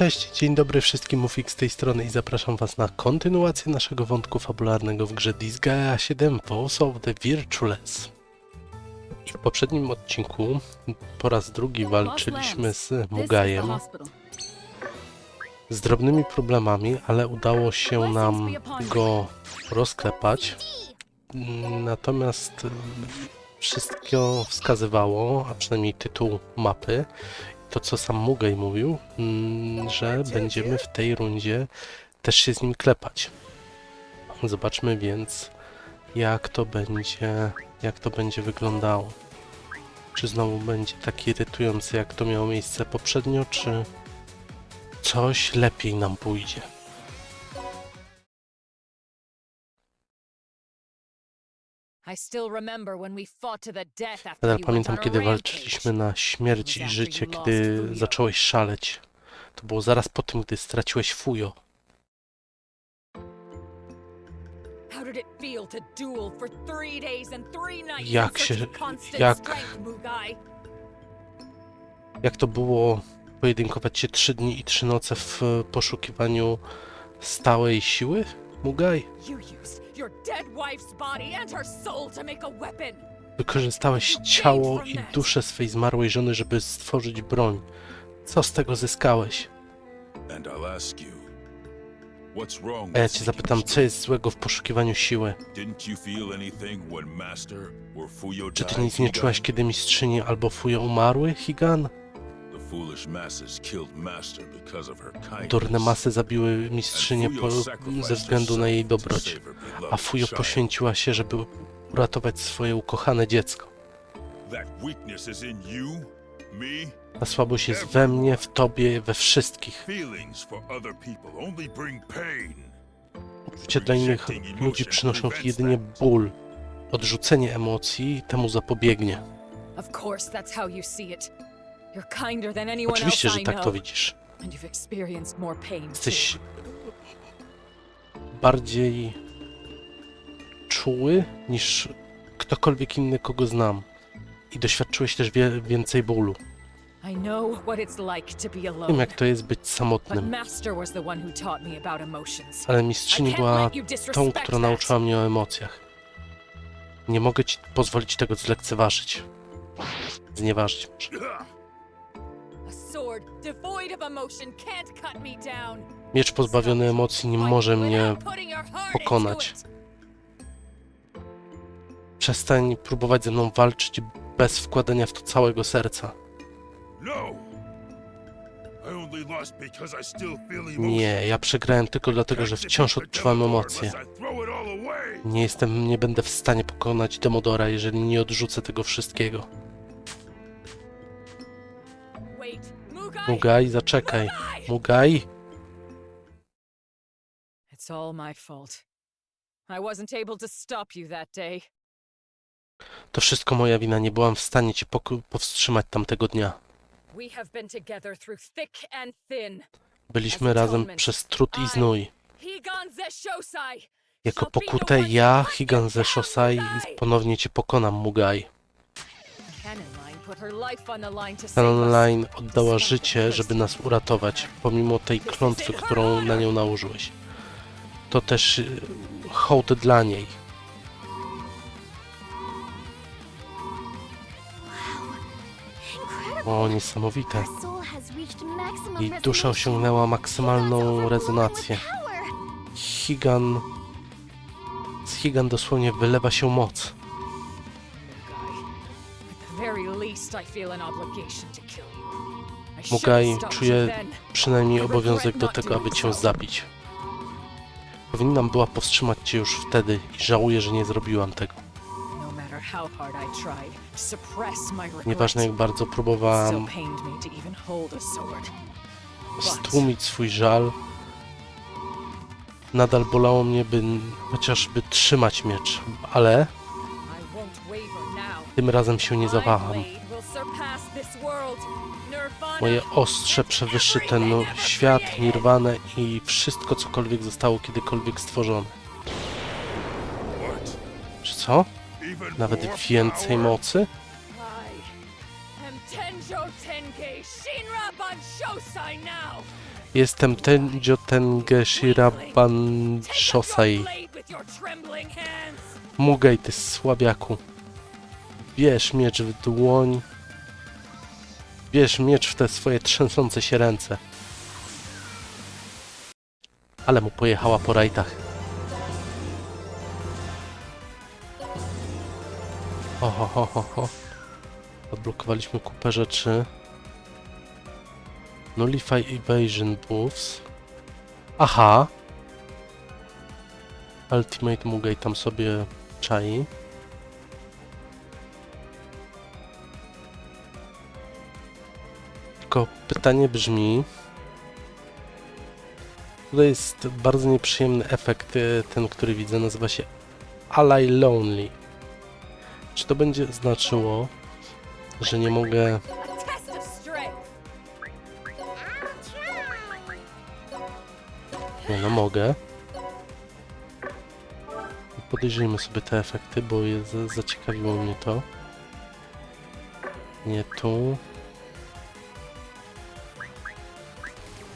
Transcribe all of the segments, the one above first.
Cześć, dzień dobry wszystkim, Mufik z tej strony i zapraszam was na kontynuację naszego wątku fabularnego w grze Disgaea 7 Vows of the Virtueless. W poprzednim odcinku po raz drugi walczyliśmy z Mugajem z drobnymi problemami, ale udało się nam go rozklepać. Natomiast wszystko wskazywało, a przynajmniej tytuł mapy, to co sam Mugaj mówił, mm, że będziemy w tej rundzie też się z nim klepać. Zobaczmy więc, jak to będzie, jak to będzie wyglądało. Czy znowu będzie tak irytujący, jak to miało miejsce poprzednio, czy coś lepiej nam pójdzie. Nadal pamiętam, kiedy walczyliśmy na śmierć i życie, kiedy zacząłeś szaleć. To było zaraz po tym, gdy straciłeś Fujo. Jak się- jak-? Jak to było pojedynkować się trzy dni i trzy noce w poszukiwaniu stałej siły? Mugaj? You used your dead wife's body and her soul to make a weapon. Wykorzystałeś ciało i duszę swej zmarłej żony, żeby stworzyć broń. Co z tego zyskałeś? A ja cię zapytam, co jest złego w poszukiwaniu siły? Czy ty nic nie czułaś, kiedy mistrzyni albo Fujo umarły, Higan? Durne masy zabiły mistrzynię po, Fuyo ze względu na jej dobroć, a Fujo child. poświęciła się, żeby uratować swoje ukochane dziecko. Ta słabość jest we mnie, w tobie, we wszystkich. Uczucia dla innych ludzi przynoszą jedynie ból. Odrzucenie emocji temu zapobiegnie. Of course, that's how you see it. Oczywiście, że tak to widzisz. Jesteś bardziej czuły niż ktokolwiek inny, kogo znam. I doświadczyłeś też wie, więcej bólu. Wiem, jak to jest być samotnym. Ale mistrzyni była tą, która nauczyła mnie o emocjach. Nie mogę ci pozwolić tego zlekceważyć. Znieważyć może. A sword devoid of emotion can't cut me down. Miecz pozbawiony emocji nie może mnie pokonać. Przestań próbować ze mną walczyć bez wkładania w to całego serca. No. Nie, ja przegrałem tylko dlatego, że wciąż odczuwam emocje. Nie jestem, nie będę w stanie pokonać Demodora, jeżeli nie odrzucę tego wszystkiego. Mugaj, zaczekaj. Mugaj? It's all my fault. I wasn't able to stop you that day. To wszystko moja wina, nie byłam w stanie cię powstrzymać tamtego dnia. We have been together through thick and thin. Byliśmy razem przez trud i znój. Jako pokutę ja, Higan ze Shosai, Mugai. ponownie cię pokonam, Mugaj. Caroline oddała życie, żeby nas uratować, pomimo tej klątwy, którą na nią nałożyłeś. To też y, hołd dla niej. O, niesamowite. Jej dusza osiągnęła maksymalną rezonację. Higan... Z Higan dosłownie wylewa się moc. At the very least, I feel an obligation to kill you. I should Mugaj have stopped you czuje then. przynajmniej obowiązek do tego, aby cię zabić. Powinnam była powstrzymać cię już wtedy i żałuję, że nie zrobiłam tego. No matter how hard I tried to suppress my regrets, Nieważne jak bardzo próbowałam still pained me to even hold a sword. stłumić swój żal, nadal bolało mnie, by chociażby trzymać miecz, ale tym razem się nie zawaham. Moje ostrze przewyższy ten świat, nirwanę i wszystko cokolwiek zostało kiedykolwiek stworzone. Czy co? Nawet więcej mocy? Jestem Tenjo Tenge Shiraban Shosai. Ty słabiaku. Bierz miecz w dłoń. Bierz miecz w te swoje trzęsące się ręce. Ale mu pojechała po rajtach. Ho, ho, ho, ho. Odblokowaliśmy kupę rzeczy. Nullify Evasion Buffs. Aha! Ultimate Mugaj tam sobie czai. Pytanie brzmi. Tutaj jest bardzo nieprzyjemny efekt, e, ten, który widzę, nazywa się Ally Lonely. Czy to będzie znaczyło, że nie mogę! Nie no, mogę. Podejrzyjmy sobie te efekty, bo je za, zaciekawiło mnie to. Nie tu.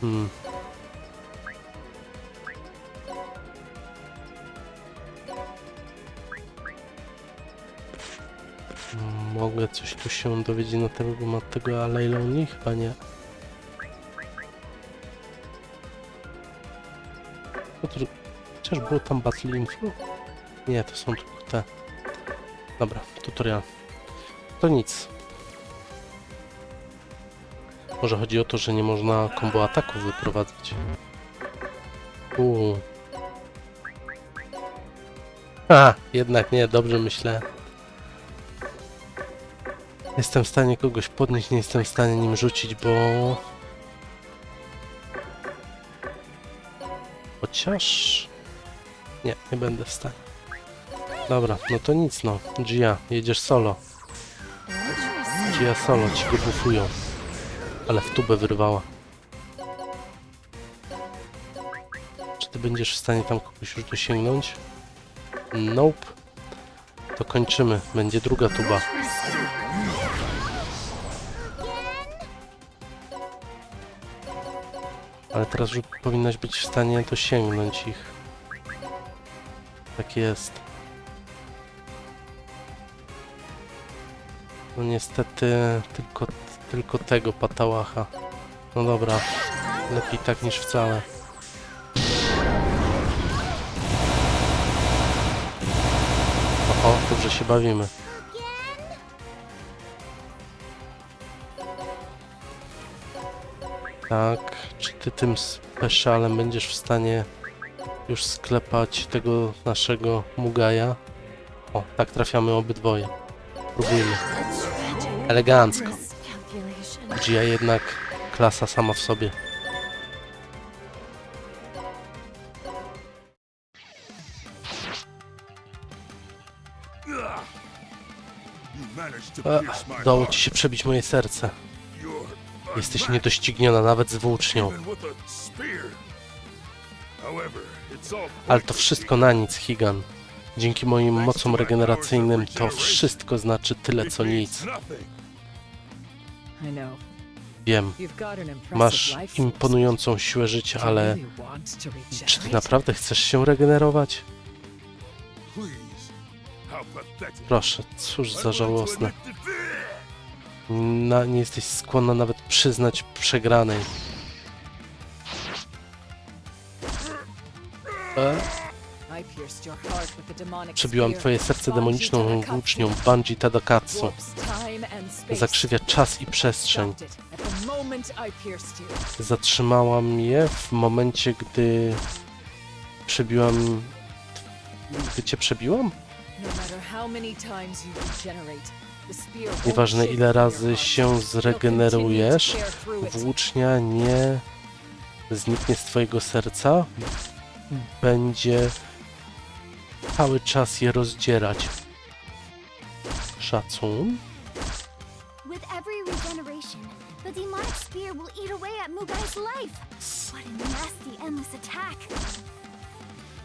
Hmm. Mm, Mogę coś tu się dowiedzieć na temat tego Alejloni? Chyba nie. No chociaż było tam Battle Info? Nie, to są tylko te. Dobra, tutorial. To nic. Może chodzi o to, że nie można combo ataków wyprowadzać. Uuu. A, jednak nie, dobrze myślę. Jestem w stanie kogoś podnieść, nie jestem w stanie nim rzucić, bo... Chociaż... Nie, nie będę w stanie. Dobra, no to nic no. Gia, jedziesz solo. Gia solo, ci go bufują. Ale w tubę wyrwała. Czy ty będziesz w stanie tam kogoś już dosięgnąć? Nope. To kończymy. Będzie druga tuba. Ale teraz już powinnaś być w stanie dosięgnąć ich. Tak jest. No niestety tylko, tylko tego patałacha. No dobra, lepiej tak niż wcale. Oho, dobrze się bawimy. Tak, czy ty tym specialem będziesz w stanie już sklepać tego naszego Mugaja? O, tak trafiamy obydwoje. Próbujmy. Elegancko. Gia jednak klasa sama w sobie. E, Udało ci się przebić moje serce. Jesteś niedościgniona nawet z włócznią. Ale to wszystko na nic, Higan. Dzięki moim mocom regeneracyjnym to wszystko znaczy tyle co nic. Wiem, masz imponującą siłę życia, ale czy ty naprawdę chcesz się regenerować? Proszę, cóż za żałosne. Na, nie jesteś skłonna nawet przyznać przegranej. E? Przebiłam twoje serce demoniczną włócznią Bunji Tadakatsu. Zakrzywia czas i przestrzeń. Zatrzymałam je w momencie, gdy przebiłam... Gdy cię przebiłam? No Nieważne ile razy się zregenerujesz, włócznia nie zniknie z twojego serca. Będzie cały czas je rozdzierać. Szacun. With every regeneration, the demonic spear will eat away at Mugai's life. What a nasty, endless attack.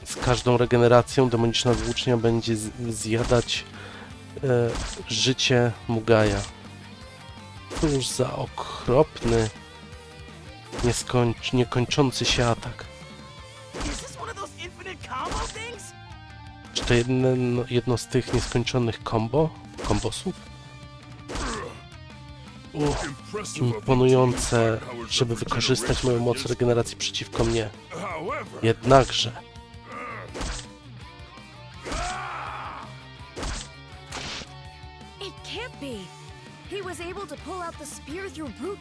Z każdą regeneracją demoniczna włócznia będzie z- zjadać e, życie Mugaja. Cóż za okropny, nieskończ, niekończący się atak. Is this one of those infinite combo things? Czy to jedno, jedno z tych nieskończonych combo? Kombosów? Imponujące, żeby wykorzystać moją moc regeneracji przeciwko mnie. Jednakże,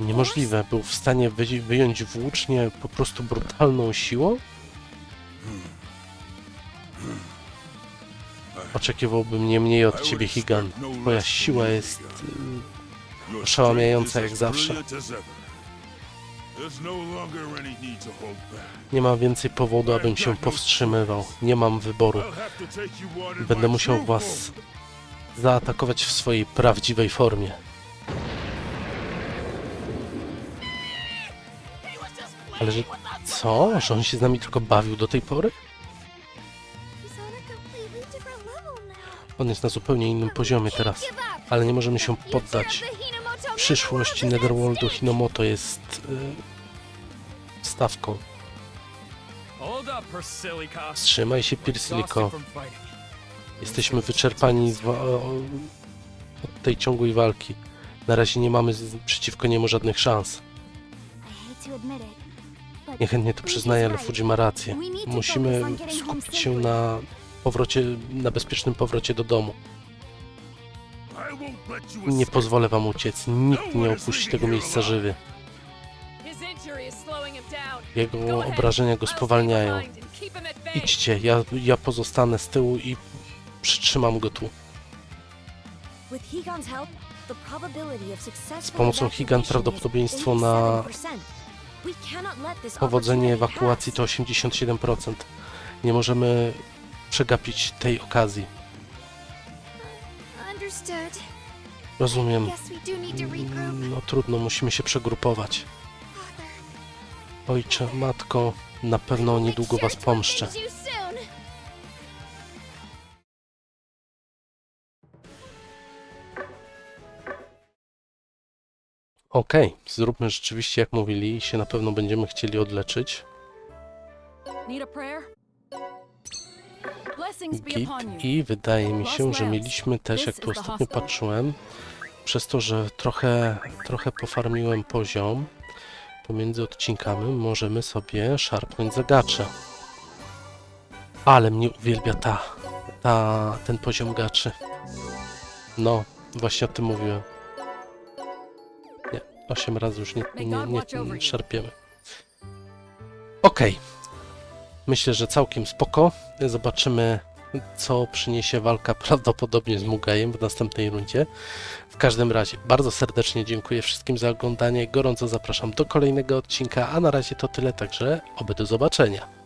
niemożliwe, był w stanie wy, wyjąć włócznie po prostu brutalną siłą? Oczekiwałbym nie mniej od ciebie, Higan. Twoja siła jest... strength jak zawsze. Nie mam więcej powodu, abym się powstrzymywał. Nie mam wyboru. Będę musiał was zaatakować w swojej prawdziwej formie. Ale że... Co? Że on się z nami tylko bawił do tej pory? On jest na zupełnie innym poziomie teraz. Ale nie możemy się poddać. Przyszłość Netherworldu. Hinomoto jest y, stawką. Wstrzymaj się, Pirsiliko. Jesteśmy wyczerpani od tej ciągłej walki. Na razie nie mamy przeciwko niemu żadnych szans. Niechętnie to przyznaję, ale. Fuji ma rację. Musimy skupić się na powrocie, na bezpiecznym powrocie do domu. Nie pozwolę wam uciec. Nikt nie opuści tego miejsca żywy. Jego obrażenia go spowalniają. Idźcie, ja, ja pozostanę z tyłu i przytrzymam go tu. Z pomocą Higan prawdopodobieństwo na 87%. We cannot let this powodzenie ewakuacji to 87%. Nie możemy przegapić tej okazji. Understood. Rozumiem. No trudno, musimy się przegrupować. Ojcze, matko, na pewno niedługo was pomszczę. Okej, zróbmy rzeczywiście jak mówili i się na pewno będziemy chcieli odleczyć. Git i wydaje mi się, że mieliśmy też, jak tu ostatnio patrzyłem, przez to, że trochę, trochę pofarmiłem poziom pomiędzy odcinkami, możemy sobie szarpnąć zagacze. Ale mnie uwielbia ta, ta, ten poziom gaczy. Nie, właśnie o tym mówiłem. Nie, 8 razy już nie, nie, nie, nie szarpiemy. Okej. Myślę, że całkiem spoko. Zobaczymy, co przyniesie walka prawdopodobnie z Mugajem w następnej rundzie. W każdym razie bardzo serdecznie dziękuję wszystkim za oglądanie. Gorąco zapraszam do kolejnego odcinka, a na razie to tyle, także oby do zobaczenia.